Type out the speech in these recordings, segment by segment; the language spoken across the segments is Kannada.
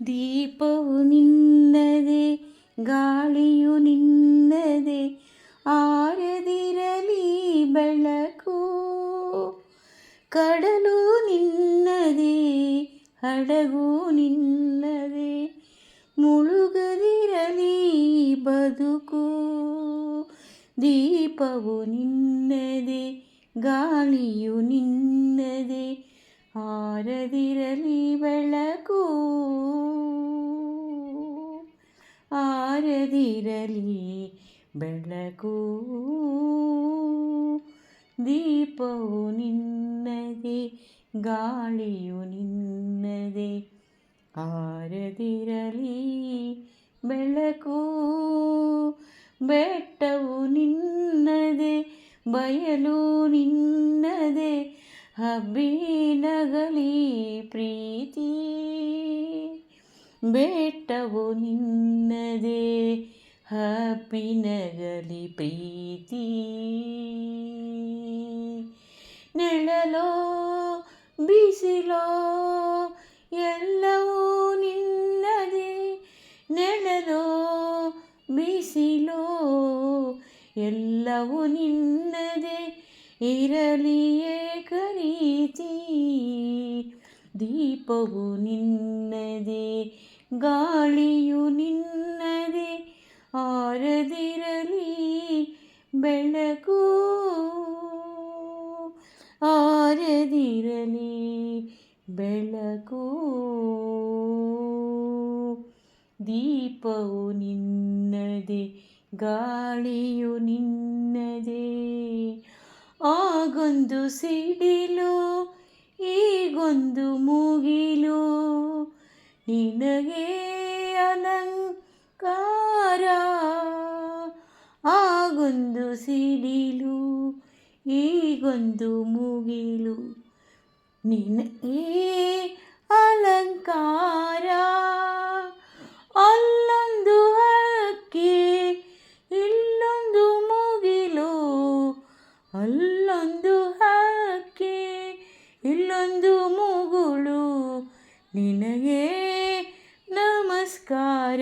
ದೀಪವು ನಿನ್ನದೆ ಗಾಳಿಯು ನಿನ್ನದೆ ಆರದಿರಲಿ ಬೆಳಕು ಕಡಲು ನಿನ್ನದೆ ಹಡಗು ನಿನ್ನದೆ ಮುಳುಗದಿರಲಿ ಬದುಕು ದೀಪವು ನಿನ್ನದೆ ಗಾಳಿಯು ನಿನ್ನದೆ ಆರದಿರಲಿ ಬೆಳಕು ಆರದಿರಲಿ ಬೆಳಕು ದೀಪವು ನಿನ್ನದೆ ಗಾಳಿಯು ನಿನ್ನದೆ ಆರದಿರಲಿ ಬೆಳಕು ಬೆಟ್ಟವು ನಿನ್ನದೆ ಬಯಲು ನಿನ್ನದೆ ಹಬ್ಬಿನಗಲಿ ಪ್ರೀತಿ ಬೆಟ್ಟವು ನಿನ್ನದೇ ಹಬ್ಬಿನಗಲಿ ಪ್ರೀತಿ. ನೆಳಲೋ ಬಿಸಿಲೋ ಎಲ್ಲವೂ ನಿನ್ನದೇ. ನೆಳಲೋ ಬಿಸಿಲೋ ಎಲ್ಲವೂ ನಿನ್ನದೆ ಇರಲಿಯೇ ಕರೀತಿ ದೀಪವು ನಿನ್ನದೆ ಗಾಳಿಯು ನಿನ್ನದೆ ಆರದಿರಲಿ ಬೆಳಕು. ಆರದಿರಲಿ ಬೆಳಕು. ದೀಪವು ನಿನ್ನದೆ ಗಾಳಿಯು ನಿನ್ನದೆ ಆಗೊಂದು ಸಿಡಿಲು ಈಗೊಂದು ಮುಗಿಲು. ನಿನಗೆ ಅಲಂಕಾರ ಆಗೊಂದು ಸಿಡಿಲು ಈಗೊಂದು ಮುಗಿಲು. ನಿನಗೆ ಅಲಂಕಾರ ಅಲ್ಲೊಂದು ಹಕ್ಕಿ ಇಲ್ಲೊಂದು ಮುಗಿಲು ಅಲ್ಲೊಂದು ಹಕ್ಕಿ ಇಲ್ಲೊಂದು ಮುಗುಳು. ನಿನಗೆ ನಮಸ್ಕಾರ.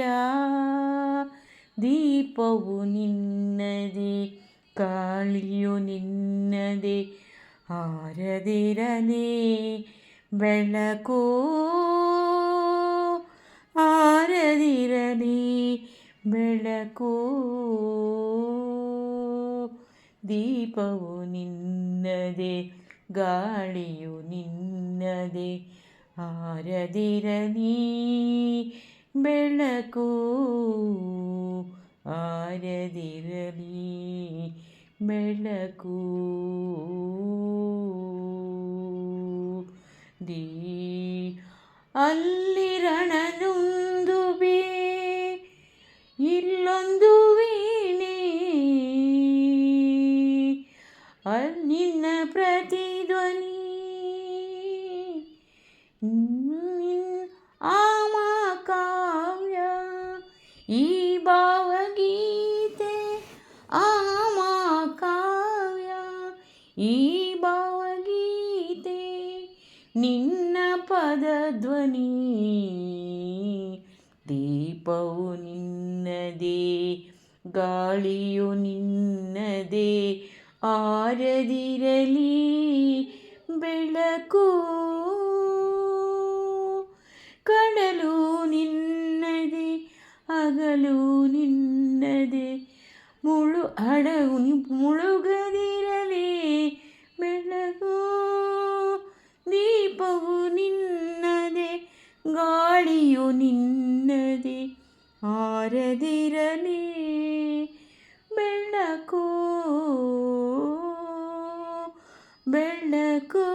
ದೀಪವು ನಿನ್ನದೆ ಕಾಳಿಯು ನಿನ್ನದೆ ಆರದಿರದೆ ಬೆಳಕು ಆರದಿರಲಿ ಬೆಳಕು. ದೀಪವು ನಿನ್ನದೆ ಗಾಳಿಯು ನಿನ್ನದೆ ಆರದಿರಲಿ ಬೆಳಕು ಆರದಿರಲಿ ಬೆಳಕು ದೀ ಅಲ್ಲಿ ನಿನ್ನ ಪ್ರತಿಧ್ವನಿ. ಆಮ ಕಾವ್ಯ ಈ ಭಾವಗೀತೆ. ಆಮ ಕಾವ್ಯ ಈ ಭಾವಗೀತೆ. ನಿನ್ನ ಪದಧ್ವನಿ. ದೀಪವು ನಿನ್ನದೇ, ಗಾಳಿಯು ನಿನ್ನದೇ ಆರದಿರಲಿ ಬೆಳಕು ಕಡಲು ನಿನ್ನದೆ ಹಗಲು ನಿನ್ನದೆ ಮುಳು ಹಡಗು ಮುಳುಗದಿರಲಿ ಬೆಳಕು ದೀಪವು ನಿನ್ನದೆ ಗಾಳಿಯು ನಿನ್ನದೆ ಆರದಿರಲಿ ಬೆಳಕು